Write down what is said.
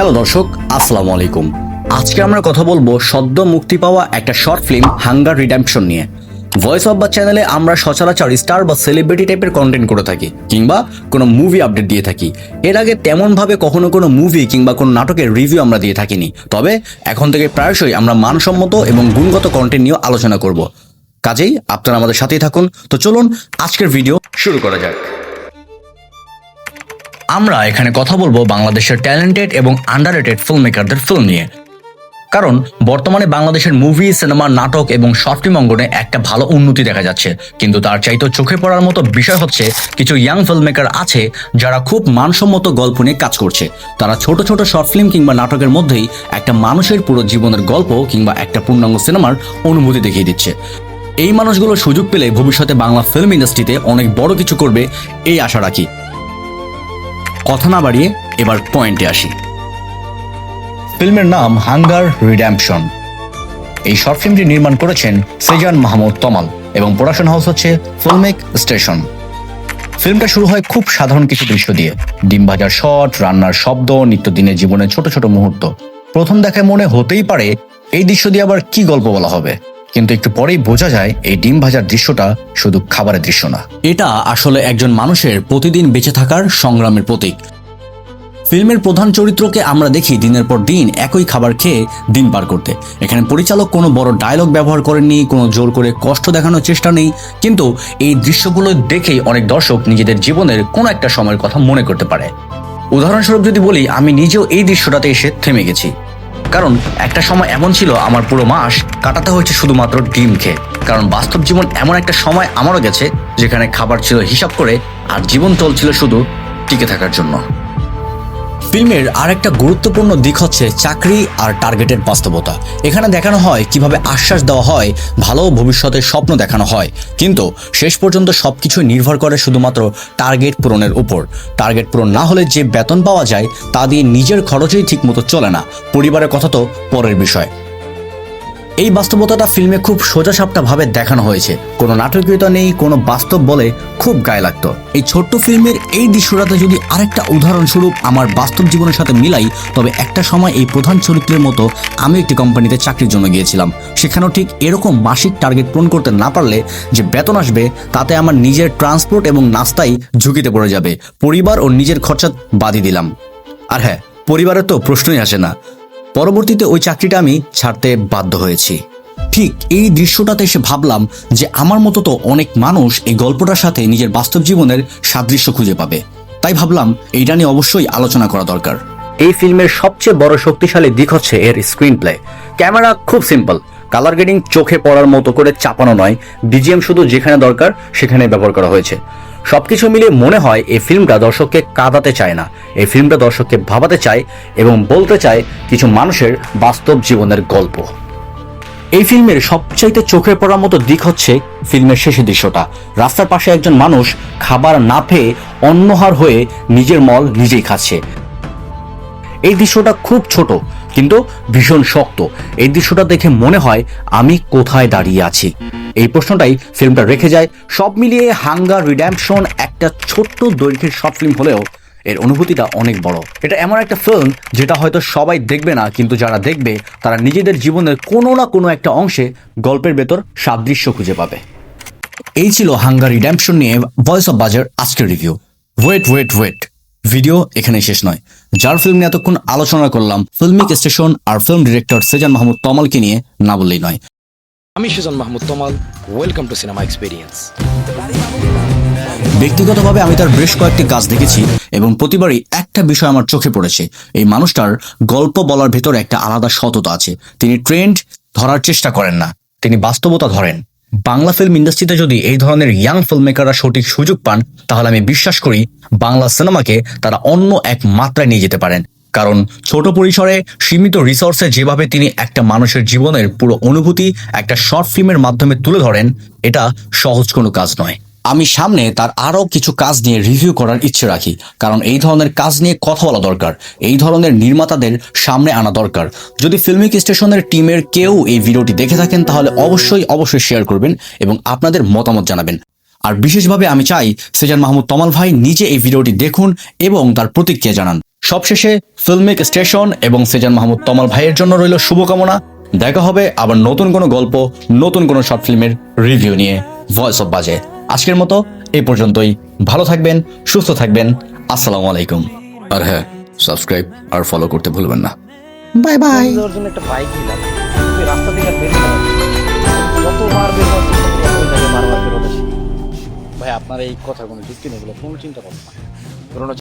Hello দর্শক, আসসালামু আলাইকুম। আজকে আমরা কথা বলব সদ্য মুক্তি পাওয়া একটা শর্ট ফিল্ম, হাঙ্গার রিডাম্পশন নিয়ে। ভয়েস অফ বা চ্যানেলে আমরা সচরাচর স্টার বা সেলিব্রিটি টাইপের কন্টেন্ট করে থাকি, কিংবা কোনো মুভি আপডেট দিয়ে থাকি। এর আগে তেমনভাবে কখনো কোনো মুভি কিংবা কোনো নাটকের রিভিউ আমরা দিয়ে থাকিনি। তবে এখন থেকে প্রায়শই আমরা মানসম্মত এবং গুণগত কন্টেন্ট নিয়ে আলোচনা করব। কাজেই আপনারা আমাদের সাথেই থাকুন। তো চলুন, আজকের ভিডিও শুরু করা যাক। আমরা এখানে কথা বলব বাংলাদেশের ট্যালেন্টেড এবং আন্ডাররেটেড ফিল্ম মেকারদের ফিল্ম নিয়ে। কারণ বর্তমানে বাংলাদেশের মুভি সিনেমা নাটক এবং শর্ট অঙ্গনে একটা ভালো উন্নতি দেখা যাচ্ছে। কিন্তু তার চাইতে চোখে পড়ার মতো বিষয় হচ্ছে, কিছু ইয়াং ফিল্ম মেকার আছে যারা খুব মানসম্মত গল্প নিয়ে কাজ করছে। তারা ছোট ছোট শর্ট ফিল্ম কিংবা নাটকের মধ্যেই একটা মানুষের পুরো জীবনের গল্প কিংবা একটা পূর্ণাঙ্গ সিনেমার অনুভূতি দেখিয়ে দিচ্ছে। এই মানুষগুলো সুযোগ পেলে ভবিষ্যতে বাংলা ফিল্ম ইন্ডাস্ট্রিতে অনেক বড় কিছু করবে, এই আশা রাখি। কথা না বাড়িয়ে এবার পয়েন্টে আসি। ফিল্মের নাম হাঙ্গার রিড্যাম্পশন এই শর্ট ফিল্মটি নির্মাণ করেছেন সেজান মাহমুদ তমাল এবং প্রোডাকশন হাউস হচ্ছে ফিল্মেক স্টেশন। ফিল্মটা শুরু হয় খুব সাধারণ কিছু দৃশ্য দিয়ে। ডিম ভাজার শট, রান্নার শব্দ, নিত্যদিনের জীবনের ছোট ছোট মুহূর্ত। প্রথম দেখায় মনে হতেই পারে, এই দৃশ্য দিয়ে আবার কি গল্প বলা হবে? কিন্তু একটু পরেই বোঝা যায় এই ডিম ভাজার দৃশ্যটা শুধু খাবারের দৃশ্য না। এটা আসলে একজন মানুষের প্রতিদিন বেঁচে থাকার সংগ্রামের প্রতীক। ফিল্মের প্রধান চরিত্রকে আমরা দেখি দিনের পর দিন একই খাবার খেয়ে দিন পার করতে। এখানে পরিচালক কোনো বড় ডায়লগ ব্যবহার করেননি, কোনো জোর করে কষ্ট দেখানোর চেষ্টা নেই, কিন্তু এই দৃশ্যগুলো দেখেই অনেক দর্শক নিজেদের জীবনের কোনো একটা সময়ের কথা মনে করতে পারে। উদাহরণস্বরূপ যদি বলি, আমি নিজেও এই দৃশ্যটাতে এসে থেমে গেছি। কারণ একটা সময় এমন ছিল, আমার পুরো মাস কাটাতে হয়েছে শুধুমাত্র ডিম খেয়ে। কারণ বাস্তব জীবন এমন একটা সময় আমারও গেছে, যেখানে খাবার ছিল হিসাব করে আর জীবন চলছিল শুধু টিকে থাকার জন্য। ফিল্মের আরেকটা গুরুত্বপূর্ণ দিক হচ্ছে চাকরি আর টার্গেটের বাস্তবতা। এখানে দেখানো হয় কীভাবে আশ্বাস দেওয়া হয়, ভালো ভবিষ্যতের স্বপ্ন দেখানো হয়। কিন্তু শেষ পর্যন্ত সব কিছুই নির্ভর করে শুধুমাত্র টার্গেট পূরণের উপর। টার্গেট পূরণ না হলে যে বেতন পাওয়া যায়, তা দিয়ে নিজের খরচেই ঠিকমতো চলে না। পরিবারের কথা তো পরের বিষয়। এই বাস্তবতাটা ফিল্মে খুব সোজাসাপটা ভাবে দেখানো হয়েছে। কোনো নাটকীয়তা নেই, কোনো বাস্তব বলে খুব গায়ে লাগতো। এই ছোট্ট ফিল্মের এই দৃশ্যটাতে যদি আরেকটা উদাহরণস্বরূপ আমার বাস্তব জীবনের সাথে মিলাই, তবে একটা সময় এই প্রধান চরিত্রের মতো আমি একটি কোম্পানিতে চাকরির জন্য গিয়েছিলাম। সেখানেও ঠিক এরকম মাসিক টার্গেট পূরণ করতে না পারলে যে বেতন আসবে, তাতে আমার নিজের ট্রান্সপোর্ট এবং নাস্তাই ঝুঁকিতে পড়ে যাবে। পরিবার ও নিজের খরচা বাদই দিলাম। আর হ্যাঁ পরিবারের তো প্রশ্নই আসে না। পরবর্তীতে ওই চাকরিটা আমি ছাড়তে বাধ্য হয়েছি। ঠিক এই দৃশ্যটাতে এসে ভাবলাম যে আমার মতো তো অনেক মানুষ এই গল্পটার সাথে নিজের বাস্তব জীবনের সাদৃশ্য খুঁজে পাবে। তাই ভাবলাম এইটা নিয়ে অবশ্যই আলোচনা করা দরকার। এই ফিল্মের সবচেয়ে বড় শক্তিশালী দিক হচ্ছে এর স্ক্রিন প্লে ক্যামেরা খুব সিম্পল কালার গ্রেডিং চোখে পড়ার মতো করে চাপানো নয় বিজিএম শুধু যেখানে দরকার সেখানে ব্যবহার করা হয়েছে। সবকিছু মিলিয়ে মনে হয় এই ফিল্মটা দর্শককে কাঁদাতে চায় না। এই ফিল্মটা দর্শককে ভাবাতে চায় এবং বলতে চায় কিছু মানুষের বাস্তব জীবনের গল্প। এই ফিল্মের সবচাইতে চোখে পড়ার মতো দিক হচ্ছে ফিল্মের শেষের দৃশ্যটা। রাস্তার পাশে একজন মানুষ খাবার না পেয়ে অন্যহার হয়ে নিজের মল নিজেই খাচ্ছে। এই দৃশ্যটা খুব ছোট কিন্তু ভীষণ শক্ত। এই দৃশ্যটা দেখে মনে হয় আমি কোথায় দাঁড়িয়ে আছি। এই প্রশ্নটাই ফিল্মটা রেখে যায়। সব মিলিয়ে হাঙ্গার রিড্যাম্পশন একটা ছোট্ট দৈর্ঘ্যের শর্ট ফিল্ম হলেও এর অনুভূতিটা অনেক বড়। এটা এমন একটা ফিল্ম যেটা হয়তো সবাই দেখবে না, কিন্তু যারা দেখবে, তারা নিজেদের জীবনের কোনো না কোনো একটা অংশে গল্পের ভেতর সাদৃশ্য খুঁজে পাবে। এই ছিল হাঙ্গার রিড্যাম্পশন নিয়ে ভয়েস অফ বাজার আজকের review wait wait wait video এখানে শেষ নয়। যার ফিল্ম নিয়ে এতক্ষণ আলোচনা করলাম ফিল্মিক স্টেশন আর ফিল্ম ডিরেক্টর সেজান মাহমুদ তমালকে নিয়ে না বললেই নয়। আমি Sujan Mahmud Tamal welcome to cinema experience ব্যক্তিগতভাবে আমি তার বেশ কয়েকটি কাজ দেখেছি এবং প্রতিবারই একটা বিষয় আমার চোখে পড়েছে। এই মানুষটার গল্প বলার ভেতর একটা আলাদা সততা আছে। তিনি ট্রেন্ড ধরার চেষ্টা করেন না। তিনি বাস্তবতা ধরেন। বাংলা ফিল্ম ইন্ডাস্ট্রিতে যদি এই ধরনের ইয়াং ফিল্ম মেকাররা সঠিক সুযোগ পান, তাহলে আমি বিশ্বাস করি বাংলা সিনেমাকে তারা অন্য এক মাত্রায় নিয়ে যেতে পারেন। কারণ ছোট পরিসরে সীমিত রিসোর্সে যেভাবে তিনি একটা মানুষের জীবনের পুরো অনুভূতি একটা শর্ট ফিল্মের মাধ্যমে তুলে ধরেন, এটা সহজ কোনো কাজ নয়। আমি সামনে তার আরও কিছু কাজ নিয়ে রিভিউ করার ইচ্ছে রাখি, কারণ এই ধরনের কাজ নিয়ে কথা বলা দরকার, এই ধরনের নির্মাতাদের সামনে আনা দরকার। যদি ফিল্মিক স্টেশনের টিমের কেউ এই ভিডিওটি দেখে থাকেন, তাহলে অবশ্যই অবশ্যই শেয়ার করবেন এবং আপনাদের মতামত জানাবেন। আর বিশেষভাবে আমি চাই সেজান মাহমুদ তমাল ভাই নিজে এই ভিডিওটি দেখুন এবং তার প্রতিক্রিয়া জানান। সবশেষে ফিল্মিক স্টেশন এবং সেজান মাহমুদ তমাল ভাইয়ের জন্য রইল শুভকামনা। দেখা হবে আবার নতুন কোনো গল্প, নতুন কোনো শর্ট ফিল্মের রিভিউ নিয়ে। ভয়েস অফ বাজে আজকের মতো এই পর্যন্তই। ভালো থাকবেন সুস্থ থাকবেন। আসসালামু আলাইকুম। আর হ্যাঁ সাবস্ক্রাইব আর ফলো করতে ভুলবেন না। Bye bye. জন্য একটা বাইক রাস্তা থেকে বের। যতবার বের বারবার ভাই আপনার এই কথাগুলো যুক্তি নেই এগুলো কোনো চিন্তা করবেন না